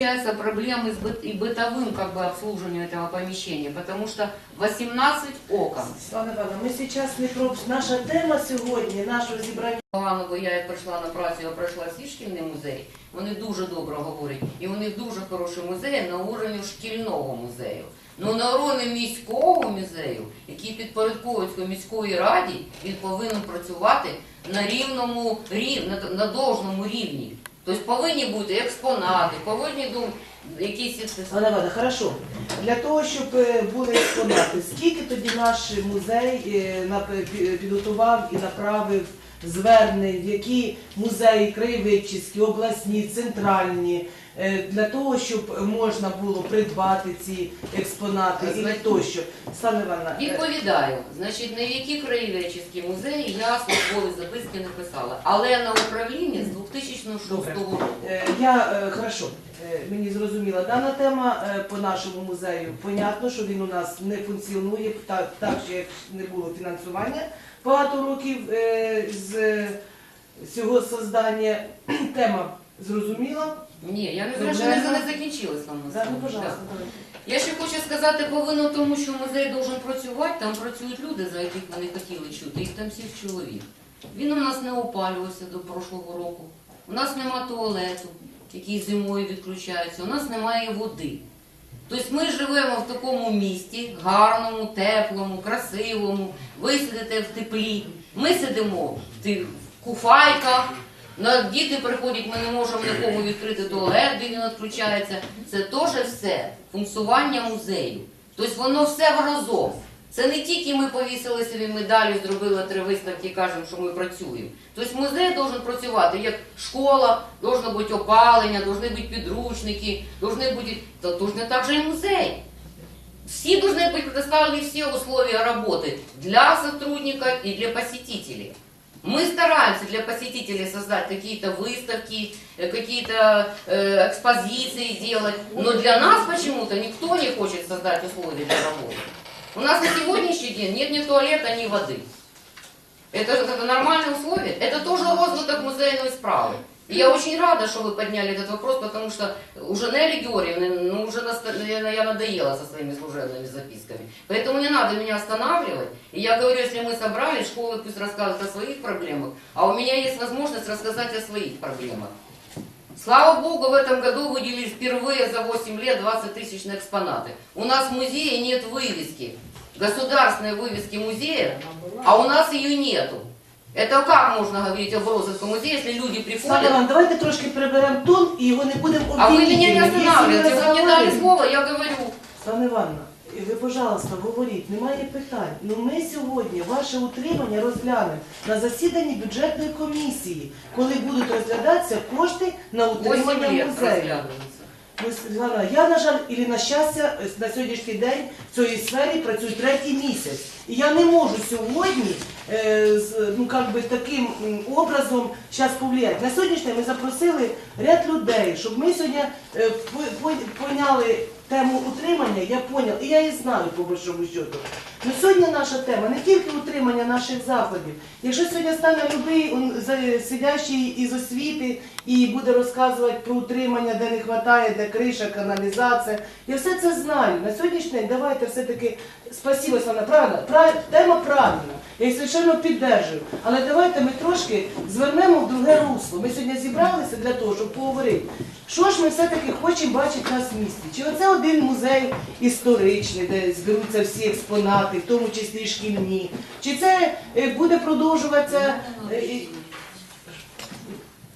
Получается проблемы с быт- и бытовым как бы обслуживанием этого помещения, потому что 18 окон. Світлана Івановна, ми зараз не про наша тема сьогодні, нашого зібрання. Погано, бо я як прийшла на працю, я пройшла свій шкільний музей. Вони дуже добре говорять. І у них дуже хороший музей на уровні шкільного музею. Ну на уровні міського музею, який підпорядковується міської раді, він повинен працювати на рівному рів, на, на должному рівні. Тобто повинні бути експонати, повинні думати, якісь Світлана Івановна, хорошо. Для того, щоб е, були експонати, скільки тоді наш музей е, підготував і направив звернень, які музеї краєвидчиські, обласні, центральні, для того, щоб можна було придбати ці експонати і Знаєте, тощо. Світлана Івановна, е, Відповідаю, значить, на які краєведчі музеї я службові записки не писала, але на управлінні з 2006 Добре. року. Е, Я е, хорошо, е, мені зрозуміла дана тема е, по нашому музею. Понятно, що він у нас не функціонує так, так що як не було фінансування багато років е, з цього создання. Тема зрозуміла. Ні, я не знаю, що не, не закінчилась вам. За- Ну, пожалуйста, давайте. Я ще хочу сказати, повинно тому, що музей должен працювати, там працюють люди, за яких вони хотіли чути, їх там сім чоловік. Він у нас не опалювався до прошлого року. У нас нема туалету, який зимою відключається, у нас немає води. Тобто ми живемо в такому місті, гарному, теплому, красивому, ви сидите в теплі, ми сидимо в куфайках, на діти приходять, ми не можемо нікому відкрити туалет, де він відключається. Це теж все функціонування музею. Тобто воно все разом. Це не тільки ми повісили собі медалі, зробили три виставки і кажемо, що ми працюємо. Тобто музей має працювати як школа, должно бути опалення, повинні бути підручники, должны бути, то точно так же і музей. Все должны быть предоставлены все условия работы для сотрудников и для посетителей. Мы стараемся для посетителей создать какие-то выставки, э, какие-то э, экспозиции делать, но для нас почему-то никто не хочет создать условия для работы. У нас на сегодняшний день нет ни туалета, ни воды. Это, это нормальные условия? Это тоже розвиток музейної справи. Я очень рада, что вы подняли этот вопрос, потому что уже Нелли Георгиевна, ну уже наста- я надоела со своими служебными записками. Поэтому не надо меня останавливать. И я говорю, если мы собрались, школы пусть рассказывают о своих проблемах, а у меня есть возможность рассказать о своих проблемах. Слава Богу, в этом году выделили впервые за 8 лет 20 тысяч на экспонаты. У нас в музее нет вывески, государственной вывески музея, а у нас ее нету. Это как можно говорить об Розовском музее, если люди Світлана приходят, Івановна, давайте трошки приберемо тон і його не будемо а вы меня не обвинительними. останавливаете, Якщо вы мне дали заговоримо- слово, я говорю. Світлана Івановна, і ви, пожалуйста, говоріть, немає питань. Ну ми сьогодні ваше утримання розглянемо на засіданні бюджетної комісії, коли будуть розглядатися кошти на 8 утримання лет музею. разглядывается. Я, на жаль, і на щастя, на сьогоднішній день в цій сфері працюю третій місяць. І я не можу сьогодні е, ну, как би, таким образом зараз повлияти. На сьогоднішній день ми запросили ряд людей, щоб ми сьогодні е, по- по- поняли тему утримання, я поняв, і я її знаю по большому счету. Ну, сьогодні наша тема не тільки утримання наших заходів. Якщо сьогодні стане любий сидящий із освіти і буде розказувати про утримання, де не вистачає, де криша, каналізація, я все це знаю. На сьогоднішній день давайте все-таки спасибо, Слава, правильно, Прав- тема правильна. Я її совершенно піддержую. Але давайте ми трошки звернемо в друге русло. Ми сьогодні зібралися для того, щоб поговорити. Що ж ми все-таки хочемо бачити нас в місті? Чи оце один музей історичний, де зберуться всі експонати, в тому числі шкільні? Чи це е, буде продовжуватися? е,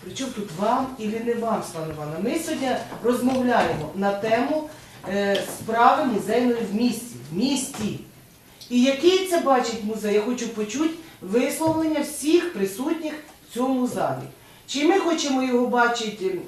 Причому тут вам і не вам, Світлана Івановна? Ми сьогодні розмовляємо на тему е, справи музейної в місті. В місті. І який це бачить музей? Я хочу почути висловлення всіх присутніх в цьому залі. Чи ми хочемо його бачити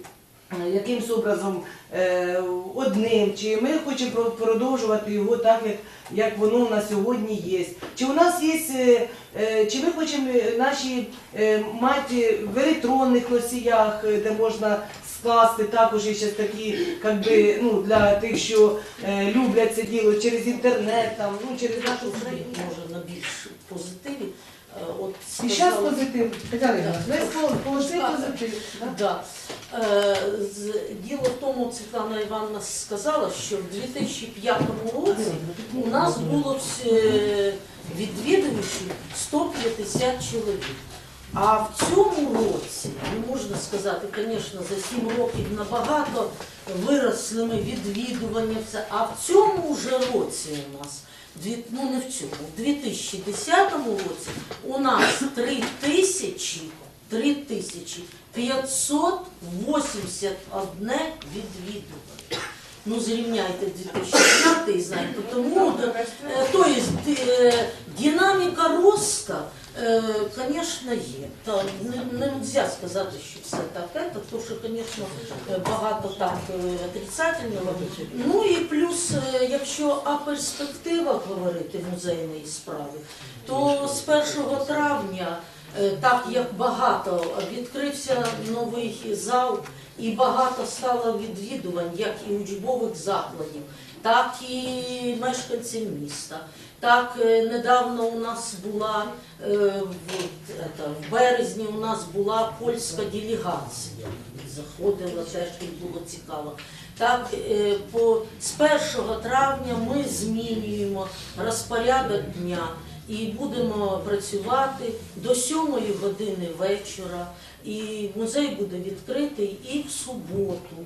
якимсь образом е, одним, чи ми хочемо продовжувати його так, як, як воно на сьогодні є. Чи у нас є, е, е, чи ми хочемо е, наші е, мати в електронних носіях, е, де можна скласти також ще такі, як би, ну, для тих, що е, люблять це діло через інтернет, там, ну, через нашу країну. може на більш позитиві. Е, От І зараз сказала- позитив. Івановна, Так. весь пол- положительний Так. позитив. да? Да. Е, з- Діло в тому, Світлана Івановна сказала, що в 2005 році у нас було е, відвідувачів 150 чоловік. А в цьому році, не можна сказати, звісно, за 7 років набагато виросли ми відвідування, все. а в цьому вже році у нас, ну не в цьому, в 2010 році у нас 3 тисячі, 3 тисячі 581 відвідування. Ну, зрівняйте 2005 і знаєте, тому е, то есть, е, динаміка росту, звісно, є. Та не, можна сказати, що все так, це, тому що, звісно, багато так е, отрицательного. Ну і плюс, е, якщо о перспективах говорити музейної справи, то з 1 травня, е, так як багато відкрився новий зал, і багато стало відвідувань, як і учбових закладів, так і мешканців міста. Так, е, недавно у нас була е, в, березні у нас була польська делегація. Заходила теж було цікаво. Так, е, по, з 1 травня ми змінюємо розпорядок дня і будемо працювати до 7 години вечора. І музей буде відкритий і в суботу.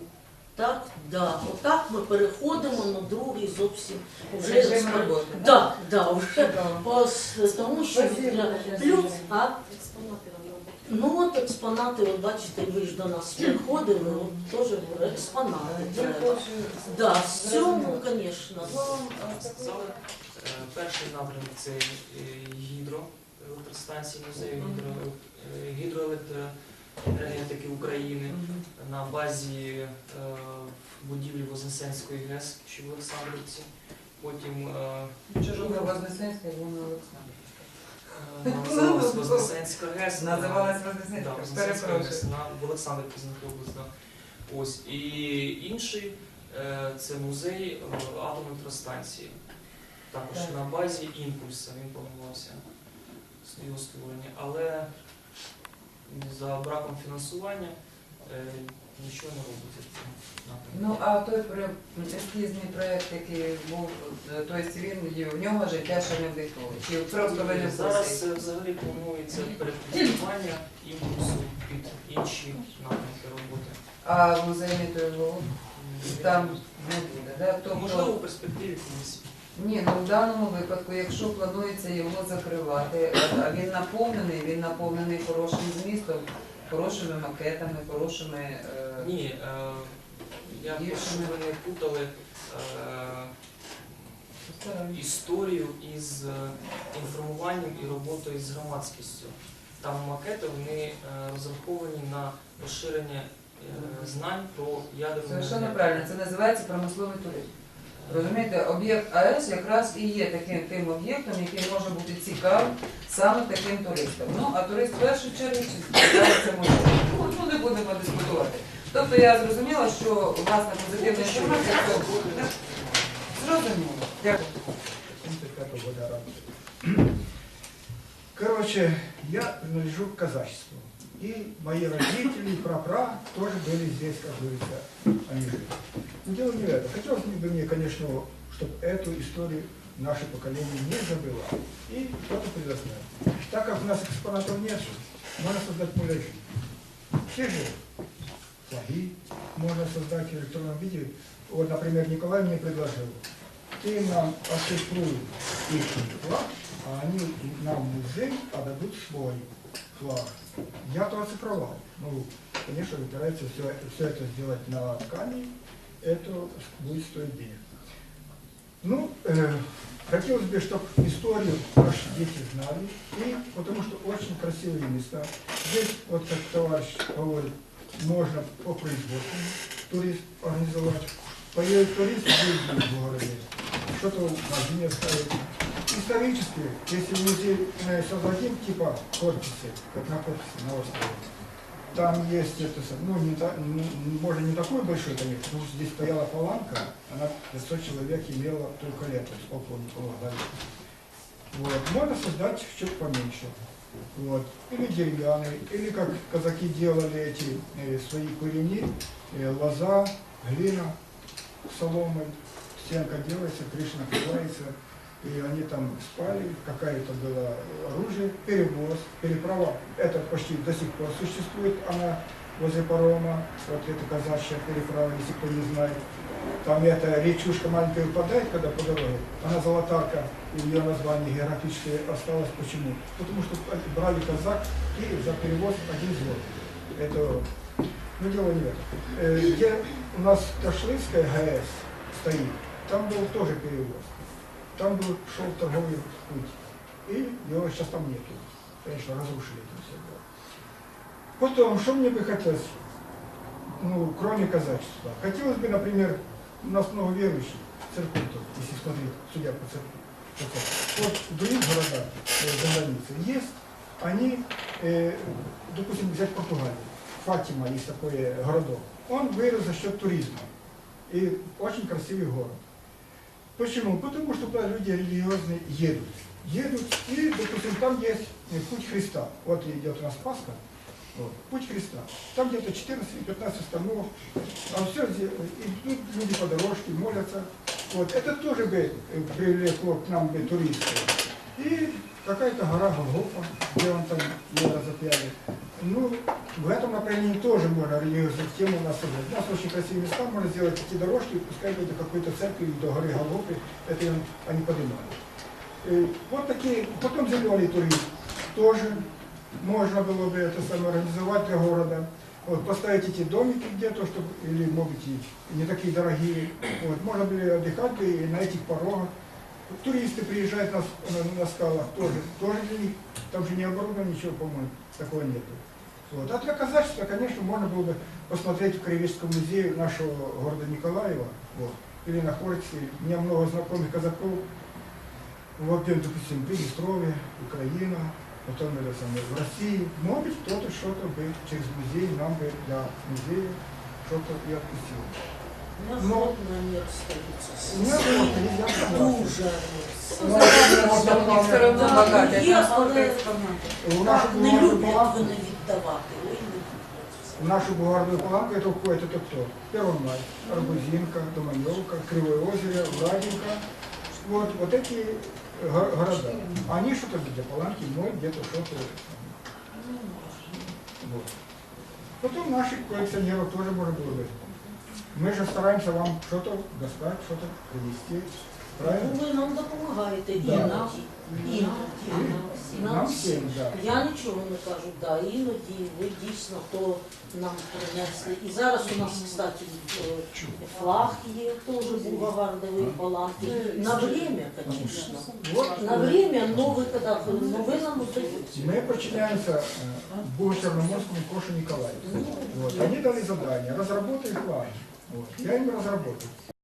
Так, да. Отак ми переходимо на другий зовсім вже розпоряд- Да, да, вже тому що для- плюс, а ну от експонати, от бачите, ви ж до нас приходили, от теж говорю, експонати треба. Да, з цьому, звісно. сказали. Е, Перший напрямок це е, гідроелектростанції музею гідро- е, гідроелектроенергетики України на базі е, будівлі Вознесенської ГЕС, що в Олександрівці. Потім е, Чужого Вознесенська Івана Олександровича. е, називалась Вознесенська ГЕС. Називалась Вознесенська. Вознесенська ГЕС на в Олександрівці знаходилась. Ось. І інший це музей атомної електростанції. Також на базі імпульса він планувався його створення, але за браком фінансування е, нічого не робиться в цьому напрямку. Ну, а той про- ескізний проєкт, який був, е, тобто він в нього життя ще не вдихнуло. Чи просто ви не в Зараз е, взагалі планується переконання імпульсу під інші напрямки роботи. А музейний той вовк там не буде, да? Можливо, Тобто, у перспективі колись. Ні, ну в даному випадку, якщо планується його закривати, а- він наповнений, він наповнений хорошим змістом, хорошими макетами, хорошими... е, Ні, е, я Є прошу, ви не путали е, історію із е, інформуванням і роботою з громадськістю. Там макети вони е, розраховані на розширення е, знань про ядерну Совершенно енергетику. правильно, це називається промисловий туризм. Розумієте, об'єкт АЕС якраз і є таким тим об'єктом, який може бути цікавим саме таким туристам. Ну, а турист в першу чергу цікавиться музеєм. Ну, ну, не будемо дискутувати. Тобто я зрозуміла, що у вас на позитивний інформацію буде. Зрозуміло. Дякую. 75 года работы. Короче, я принадлежу к казачеству. И мои родители, прапра тоже были здесь, как говорится, они жили. Но дело не в этом. Хотелось бы мне, конечно, чтобы эту историю наше поколение не забыло и кто-то предоставил. Так как у нас экспонатов нет, можно создать муляжи. Все же флаги можно создать в электронном виде. Вот, например, Николай мне предложил, ты нам оцифруй их флаг, а они нам в музей отдадут свой флаг. Я то оцифровал. Ну, конечно, выбирается все, все это сделать на ткани, это будет стоить денег. Ну, э, хотелось бы, чтобы историю наши дети знали, и потому что очень красивые места. Здесь, вот как товарищ говорит, можно по производству турист организовать. Поедет турист, будет в городе, что-то в магазине ставить. Исторически, если музей мы создадим типа корпусы, как на корпусе на острове, там есть это, ну, не та- ну, можно не такой большой, конечно, потому что здесь стояла паланка, она 500 человек имела только лето, с полковника Богдана. Вот. Можно создать чуть поменьше. Вот. Или деревянные, или как казаки делали эти э, свои курени, э, лоза, глина, соломой, стенка делается, крыша накрывается, и они там спали, какая-то была оружие, перевоз, переправа. Это почти до сих пор существует, она возле парома, вот это казачья переправа, если кто не знает. Там эта речушка маленькая выпадает, когда по дороге, она золотарка, и ее название географическое осталось. Почему? Потому что брали казак и за перевоз один злот. Это, ну дело не в этом. Э, Где у нас Ташлынская ГАЭС стоит, там был тоже перевоз. Там был, шел торговый путь. И его сейчас там нету. Конечно, разрушили это все. Потом, что мне бы хотелось, ну, кроме казачества? Хотелось бы, например, у нас много верующих, церковь тут, если смотреть, судя по церкви. Вот в других городах э, за границей есть, они, э, допустим, взять Португалию, Фатима есть такой э, городок, он вырос за счет туризма. И очень красивый город. Почему? Потому что люди религиозные едут. Едут, и, допустим, там есть э, путь Христа. Вот идет у нас Пасха, вот, путь Христа. Там где-то 14-15 остановок, а все идут люди по дорожке, молятся. Вот, это тоже бы э, привлекло к нам бы туристов. И какая-то гора Голгофа, где он там его разопяли. Ну, в этом направлении тоже можно религиозную тему у нас. У нас очень красивые места, можно сделать такие дорожки, пускай до какой-то церкви, до горы Голгофы, это они поднимают. Э, Вот такие, потом зеленый туризм тоже можно было бы это самое организовать для города. Вот, поставить эти домики где-то, чтобы, или, быть, и не такие дорогие. Вот, можно было отдыхать бы и на этих порогах. Туристы приезжают на, с- на, на скалах тоже, тоже для них, там же не оборудовано ничего, по-моему, такого нету. Вот. А для казачества, конечно, можно было бы посмотреть в Краеведческом музее нашего города Николаева, вот, или на Хорте. У меня много знакомых казаков, вот, допустим, Приднестровье, Украина, потом это самое, в России. Может быть, кто-то что-то бы через музей нам бы для музея что-то и отпустил. У меня Ну, животное нет столицы. У меня вот, я согласен. Дуже. Ну, зараз вони все одно Да, багаті, є, а скільки але експонатів. У нашу так, не бумажную люблять палатку, вони віддавати. Ой, не люблять. в нашу бумажную палатку это входит это кто? Первомай, Арбузинка, Доманевка, Кривое озеро, Владенка. Вот, вот эти го- города. Они что-то для палатки, мой где-то что-то. Вот. Потом наших коллекционеров тоже можно было бы. Мы же стараемся вам что-то достать, что-то привезти. Правильно? Ну, ви нам допомагаєте Да. Іноді. Нам Нам всім, да. Я нічого не кажу, да, іноді ви дійсно то нам принесли. І зараз у нас, кстати, е, флаг є, теж бугавардовий палатки. На время, звісно. Вот. На время, но ви, когда, но ви нам даєте. Мы подчиняемся э, Буго-Черноморскому Кошу Николаевичу. Вот. Они дали задание, разработай план. Вот. Я им разработал.